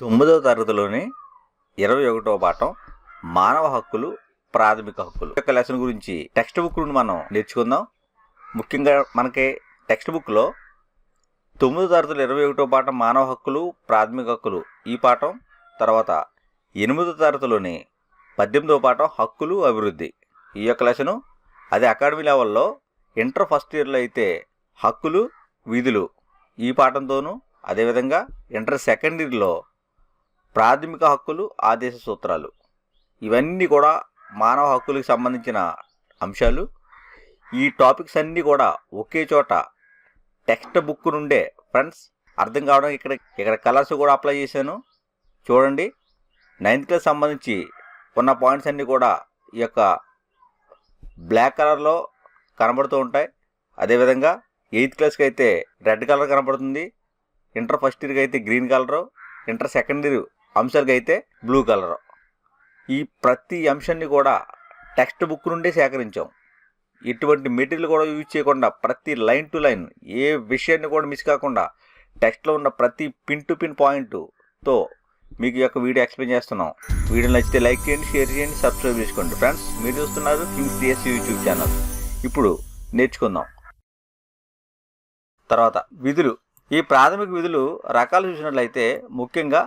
తొమ్మిదవ తరగతిలోని ఇరవై ఒకటో పాఠం మానవ హక్కులు ప్రాథమిక హక్కులు. ఈ యొక్క లెసన్ గురించి టెక్స్ట్ బుక్ నుండి మనం నేర్చుకుందాం. ముఖ్యంగా మనకి టెక్స్ట్ బుక్లో తొమ్మిదో తరగతులు ఇరవై ఒకటో పాఠం మానవ హక్కులు ప్రాథమిక హక్కులు ఈ పాఠం తర్వాత ఎనిమిదో తరగతిలోని పద్దెనిమిదో పాఠం హక్కులు అభివృద్ధి. ఈ యొక్క లెసను అది అకాడమీ లెవెల్లో ఇంటర్ ఫస్ట్ ఇయర్లో అయితే హక్కులు విధులు ఈ పాఠంతోనూ అదేవిధంగా ఇంటర్ సెకండ్ ఇయర్లో ప్రాథమిక హక్కులు ఆదేశ సూత్రాలు. ఇవన్నీ కూడా మానవ హక్కులకు సంబంధించిన అంశాలు. ఈ టాపిక్స్ అన్నీ కూడా ఒకే చోట టెక్స్ట్ బుక్ నుండే ఫ్రెండ్స్ అర్థం కావడం ఇక్కడ ఇక్కడ కలర్స్ కూడా అప్లై చేశాను. చూడండి. నైన్త్ క్లాస్ సంబంధించి ఉన్న పాయింట్స్ అన్నీ కూడా ఈ యొక్క బ్లాక్ కలర్లో కనబడుతూ ఉంటాయి. అదేవిధంగా ఎయిత్ క్లాస్కి అయితే రెడ్ కలర్ కనబడుతుంది. ఇంటర్ ఫస్ట్ ఇయర్కి అయితే green colour. Inter second year అంశాలకి అయితే బ్లూ కలర్ ఈ ప్రతి అంశాన్ని కూడా టెక్స్ట్ బుక్ నుండే సేకరించాం. ఎటువంటి మెటీరియల్ కూడా యూజ్ చేయకుండా ప్రతి లైన్ టు లైన్ ఏ విషయాన్ని కూడా మిస్ కాకుండా టెక్స్ట్లో ఉన్న ప్రతి పిన్ టు పిన్ పాయింట్తో మీకు యొక్క వీడియో ఎక్స్ప్లెయిన్ చేస్తున్నాం. వీడియో నచ్చితే లైక్ చేయండి షేర్ చేయండి సబ్స్క్రైబ్ చేసుకోండి. ఫ్రెండ్స్ మీరు చూస్తున్నారు కింగ్స్ డిఎస్ యూట్యూబ్ ఛానల్ ఇప్పుడు నేర్చుకుందాం. తర్వాత విధులు. ఈ ప్రాథమిక విధులు రకాలు చూసినట్లయితే ముఖ్యంగా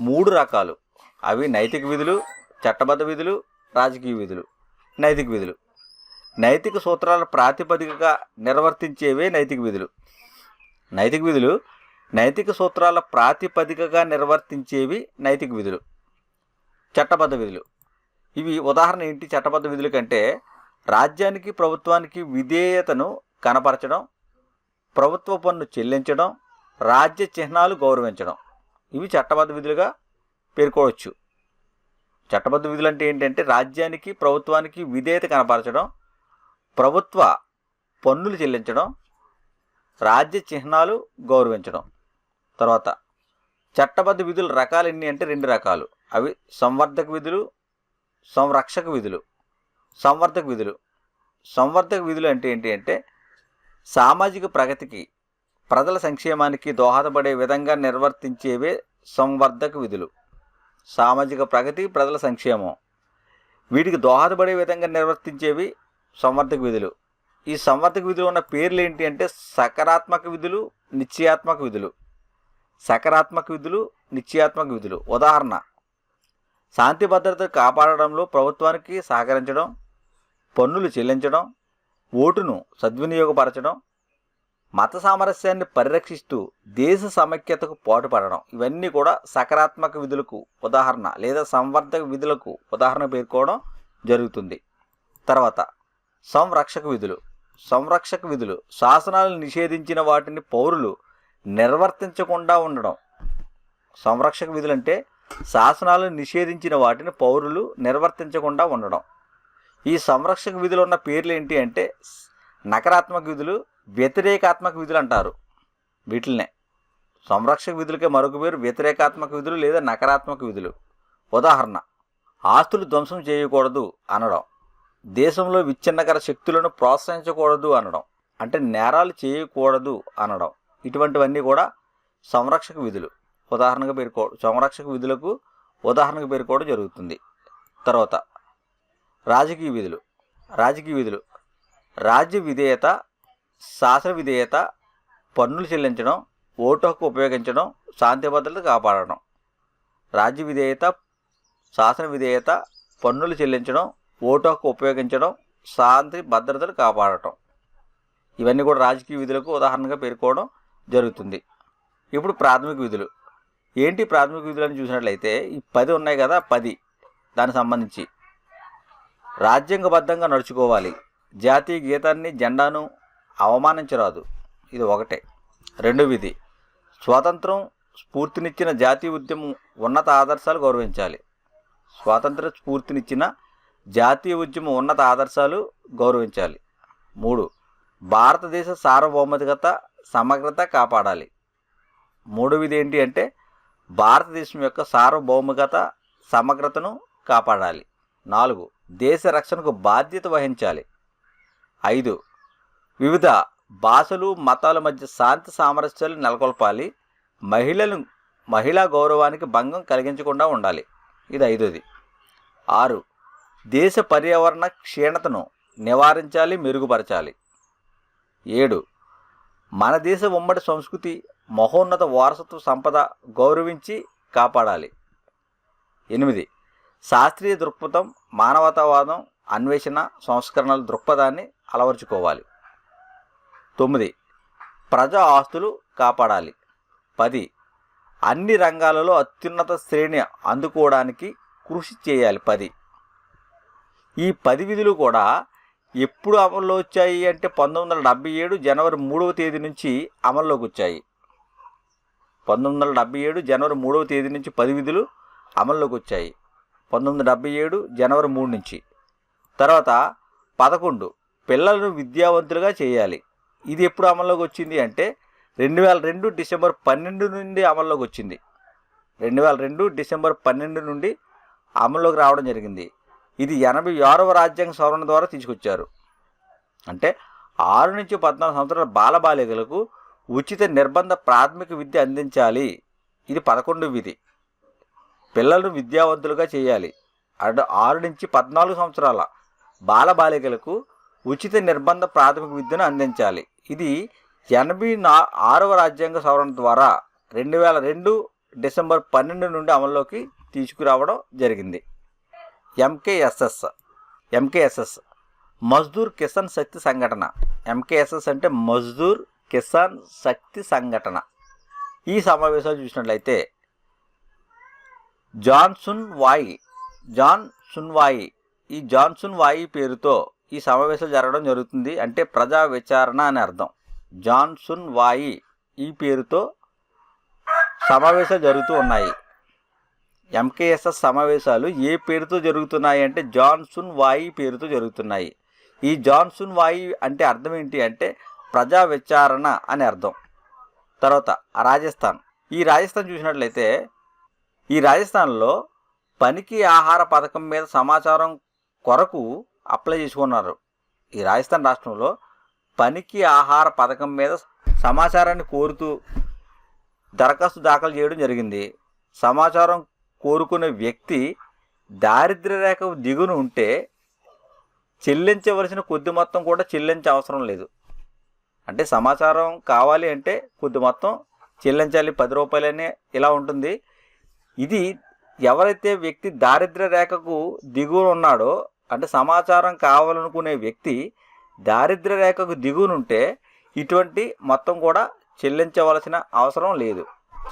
మూడు రకాలు. అవి నైతిక విధులు చట్టబద్ధ విధులు రాజకీయ విధులు. నైతిక విధులు. నైతిక సూత్రాల ప్రాతిపదికగా నిర్వర్తించేవే నైతిక విధులు. నైతిక విధులు నైతిక సూత్రాల ప్రాతిపదికగా నిర్వర్తించేవి నైతిక విధులు. చట్టబద్ధ విధులు. ఇవి ఉదాహరణ ఏంటి? చట్టబద్ధ విధుల కంటే రాజ్యానికి ప్రభుత్వానికి విధేయతను కనపరచడం ప్రభుత్వ పన్ను చెల్లించడం రాజ్య చిహ్నాలు గౌరవించడం. ఇవి చట్టబద్ధ విధులుగా పేర్కోవచ్చు చట్టబద్ధ విధులు అంటే ఏంటంటే రాజ్యానికి ప్రభుత్వానికి విధేయత కనపరచడం ప్రభుత్వ పన్నులు చెల్లించడం రాజ్య చిహ్నాలు గౌరవించడం. తర్వాత చట్టబద్ధ విధుల రకాలు ఎన్ని అంటే రెండు రకాలు. అవి సంవర్ధక విధులు సంరక్షక విధులు. సంవర్ధక విధులు. సంవర్ధక విధులు అంటే ఏంటి అంటే సామాజిక ప్రగతికి ప్రజల సంక్షేమానికి దోహదపడే విధంగా నిర్వర్తించేవే సంవర్ధక విధులు. సామాజిక ప్రగతి ప్రజల సంక్షేమం. వీటికి దోహదపడే విధంగా నిర్వర్తించేవి సంవర్ధక విధులు. ఈ సంవర్ధక విధులు ఉన్న పేర్లు ఏంటి అంటే సకారాత్మక విధులు నిశ్చయాత్మక విధులు. సకారాత్మక విధులు నిశ్చయాత్మక విధులు. ఉదాహరణ శాంతి భద్రత కాపాడడంలో ప్రభుత్వానికి సహకరించడం పన్నులు చెల్లించడం ఓటును సద్వినియోగపరచడం మత సామరస్యాన్ని పరిరక్షిస్తూ దేశ సమైక్యతకు పాటుపడడం. ఇవన్నీ కూడా సకారాత్మక విధులకు ఉదాహరణ లేదా సంవర్ధక విధులకు ఉదాహరణ పేర్కోవడం జరుగుతుంది. తర్వాత సంరక్షక విధులు. సంరక్షక విధులు శాసనాలను నిషేధించిన వాటిని పౌరులు నిర్వర్తించకుండా ఉండడం. సంరక్షక విధులు అంటే శాసనాలు నిషేధించిన వాటిని పౌరులు నిర్వర్తించకుండా ఉండడం. ఈ సంరక్షక విధులు ఉన్న పేర్లు ఏంటి అంటే నకారాత్మక విధులు వ్యతిరేకాత్మక విధులు అంటారు వీటిల్నే. సంరక్షక విధులకే మరొక పేరు వ్యతిరేకాత్మక విధులు లేదా నకారాత్మక విధులు. ఉదాహరణ ఆస్తులు ధ్వంసం చేయకూడదు అనడం దేశంలో విచ్ఛిన్నకర శక్తులను ప్రోత్సహించకూడదు అనడం అంటే నేరాలు చేయకూడదు అనడం ఇటువంటివన్నీ కూడా సంరక్షక విధులు. ఉదాహరణగా పేర్కో సంరక్షక విధులకు ఉదాహరణకు పేర్కోవడం జరుగుతుంది. తర్వాత రాజకీయ విధులు రాజకీయ విధులు రాజ్య విధేయత శాసన విధేయత పన్నులు చెల్లించడం ఓటు హక్కు ఉపయోగించడం శాంతి భద్రత కాపాడడం. రాజ్య విధేయత శాసన విధేయత పన్నులు చెల్లించడం ఓటు హక్కు ఉపయోగించడం శాంతి భద్రతలు కాపాడటం. ఇవన్నీ కూడా రాజకీయ విధులకు ఉదాహరణగా పేర్కోవడం జరుగుతుంది. ఇప్పుడు ప్రాథమిక విధులు. ఏంటి ప్రాథమిక విధులు అని చూసినట్లయితే ఈ పది ఉన్నాయి కదా పది. దానికి సంబంధించి. రాజ్యాంగబద్ధంగా నడుచుకోవాలి. జాతీయ గీతాన్ని జెండాను అవమానించరాదు. ఇది ఒకటే. రెండు విధి. స్వాతంత్రం స్ఫూర్తినిచ్చిన జాతీయ ఉద్యమం ఉన్నత ఆదర్శాలు గౌరవించాలి. స్వాతంత్ర స్ఫూర్తినిచ్చిన జాతీయ ఉద్యమం ఉన్నత ఆదర్శాలు గౌరవించాలి. మూడు. భారతదేశ సార్వభౌమతికత సమగ్రత కాపాడాలి. మూడవది ఏంటి అంటే భారతదేశం యొక్క సార్వభౌమికత సమగ్రతను కాపాడాలి. నాలుగు. దేశ రక్షణకు బాధ్యత వహించాలి. ఐదు. వివిధ భాషలు మతాల మధ్య శాంతి సామరస్యాలు నెలకొల్పాలి. మహిళలను మహిళా గౌరవానికి భంగం కలిగించకుండా ఉండాలి. ఇది ఐదోది. ఆరు. దేశ పర్యావరణ క్షీణతను నివారించాలి మెరుగుపరచాలి. ఏడు. మన దేశ ఉమ్మడి సంస్కృతి మహోన్నత వారసత్వ సంపద గౌరవించి కాపాడాలి. ఎనిమిది. శాస్త్రీయ దృక్పథం మానవతావాదం అన్వేషణ సంస్కరణల దృక్పథాన్ని అలవర్చుకోవాలి. తొమ్మిది. ప్రజా ఆస్తులు కాపాడాలి. పది. అన్ని రంగాలలో అత్యున్నత శ్రేణి అందుకోవడానికి కృషి చేయాలి. పది. ఈ పది విధులు కూడా ఎప్పుడు అమల్లో వచ్చాయి అంటే పంతొమ్మిది వందల డెబ్బై ఏడు జనవరి మూడవ తేదీ నుంచి అమల్లోకి వచ్చాయి. పంతొమ్మిది వందల డెబ్బై ఏడు జనవరి మూడవ తేదీ నుంచి పది విధులు అమల్లోకి వచ్చాయి. పంతొమ్మిది డెబ్బై ఏడు జనవరి మూడు నుంచి. తర్వాత పదకొండు. పిల్లలను విద్యావంతులుగా చేయాలి. ఇది ఎప్పుడు అమల్లోకి వచ్చింది అంటే రెండు వేల రెండు డిసెంబర్ పన్నెండు నుండి అమల్లోకి వచ్చింది. రెండు వేల రెండు డిసెంబర్ పన్నెండు నుండి అమల్లోకి రావడం జరిగింది. ఇది ఎనభై ఆరవ రాజ్యాంగ సవరణ ద్వారా తీసుకొచ్చారు. అంటే ఆరు నుంచి పద్నాలుగు సంవత్సరాల బాలబాలికలకు ఉచిత నిర్బంధ ప్రాథమిక విద్య అందించాలి. ఇది పదకొండు విధి. పిల్లలను విద్యావంతులుగా చేయాలి. అటు ఆరు నుంచి పద్నాలుగు సంవత్సరాల బాలబాలికలకు ఉచిత నిర్బంధ ప్రాథమిక విద్యను అందించాలి. ఇది ఎనభై నా ఆరవ రాజ్యాంగ సవరణ ద్వారా రెండు వేల రెండు డిసెంబర్ పన్నెండు నుండి అమల్లోకి తీసుకురావడం జరిగింది. ఎంకేఎస్ఎస్. ఎంకేఎస్ఎస్. మజ్దూర్ కిసాన్ శక్తి సంఘటన. ఎంకేఎస్ఎస్ అంటే మజ్దూర్ కిసాన్ శక్తి సంఘటన. ఈ సమావేశాలు చూసినట్లయితే జాన్సున్ వాయి జాన్ సున్వాయి ఈ జాన్సున్ వాయి పేరుతో ఈ సమావేశాలు జరగడం జరుగుతుంది అంటే ప్రజా విచారణ అని అర్థం. జాన్సున్ వాయి ఈ పేరుతో సమావేశాలు జరుగుతూ ఉన్నాయి. ఎంకేఎస్ఎస్ సమావేశాలు ఏ పేరుతో జరుగుతున్నాయి అంటే జాన్సున్ వాయి పేరుతో జరుగుతున్నాయి. ఈ జాన్సున్ వాయి అంటే అర్థం ఏంటి అంటే ప్రజా విచారణ అని అర్థం. తర్వాత రాజస్థాన్. ఈ రాజస్థాన్ చూసినట్లయితే ఈ రాజస్థాన్లో పనికి ఆహార పథకం మీద సమాచారం కొరకు అప్లై చేసుకున్నారు. ఈ రాజస్థాన్ రాష్ట్రంలో పనికి ఆహార పథకం మీద సమాచారాన్ని కోరుతూ దరఖాస్తు దాఖలు చేయడం జరిగింది. సమాచారం కోరుకునే వ్యక్తి దారిద్ర్య రేఖ దిగును ఉంటే చెల్లించవలసిన కొద్ది మొత్తం కూడా చెల్లించే అవసరం లేదు. అంటే సమాచారం కావాలి అంటే కొద్ది మొత్తం చెల్లించాలి పది రూపాయలనే ఇలా ఉంటుంది. ఇది ఎవరైతే వ్యక్తి దారిద్ర్య రేఖకు దిగువ ఉన్నాడో అంటే సమాచారం కావాలనుకునే వ్యక్తి దారిద్ర్య రేఖకు దిగునుంటే ఇటువంటి మొత్తం కూడా చెల్లించవలసిన అవసరం లేదు.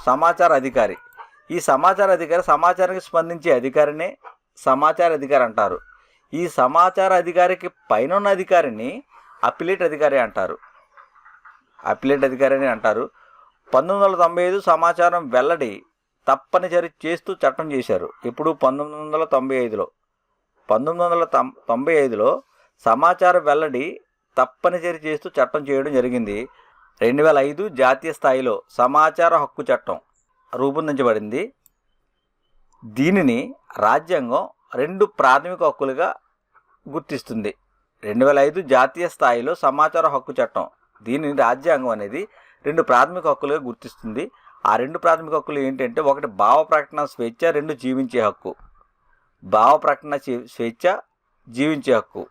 సమాచార అధికారి. ఈ సమాచార అధికారి సమాచారానికి స్పందించే అధికారినే సమాచార అధికారి అంటారు. ఈ సమాచార అధికారికి పైన ఉన్న అధికారిని అపిలేట్ అధికారి అంటారు. అపిలేట్ అధికారి అని అంటారు. పంతొమ్మిది వందల తొంభై ఐదు సమాచారం వెల్లడి తప్పనిసరి చేస్తూ చట్టం చేశారు. ఇప్పుడు పంతొమ్మిది వందల తొంభై ఐదులో. పంతొమ్మిది వందల తొం- తొంభై ఐదులో సమాచార వెల్లడి తప్పనిసరి చేస్తూ చట్టం చేయడం జరిగింది. రెండు వేల ఐదు జాతీయ స్థాయిలో సమాచార హక్కు చట్టం రూపొందించబడింది. దీనిని రాజ్యాంగం రెండు ప్రాథమిక హక్కులుగా గుర్తిస్తుంది. రెండు వేల ఐదు జాతీయ స్థాయిలో సమాచార హక్కు చట్టం దీనిని రాజ్యాంగం అనేది రెండు ప్రాథమిక హక్కులుగా గుర్తిస్తుంది. ఆ రెండు ప్రాథమిక హక్కులు ఏంటంటే ఒకటి భావ ప్రకటన స్వేచ్ఛ రెండు జీవించే హక్కు. భావ ప్రకటన స్వేచ్ఛ జీవించే హక్కు.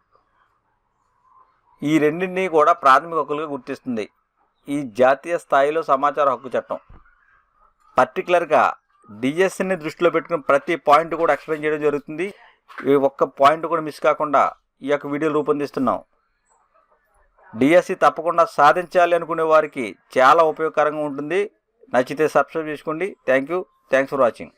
ఈ రెండింటినీ కూడా ప్రాథమిక హక్కులుగా గుర్తిస్తుంది. ఈ జాతీయ స్థాయిలో సమాచార హక్కు చట్టం. పర్టికులర్గా డిఎస్సిని దృష్టిలో పెట్టుకుని ప్రతి పాయింట్ కూడా ఎక్స్ప్లెయిన్ చేయడం జరుగుతుంది. ఈ ఒక్క పాయింట్ కూడా మిస్ కాకుండా ఈ యొక్క వీడియో రూపొందిస్తున్నాం. డిఎస్సి తప్పకుండా సాధించాలి అనుకునే వారికి చాలా ఉపయోగకరంగా ఉంటుంది. నచ్చితే సబ్స్క్రైబ్ చేసుకోండి. Thank you thanks for watching.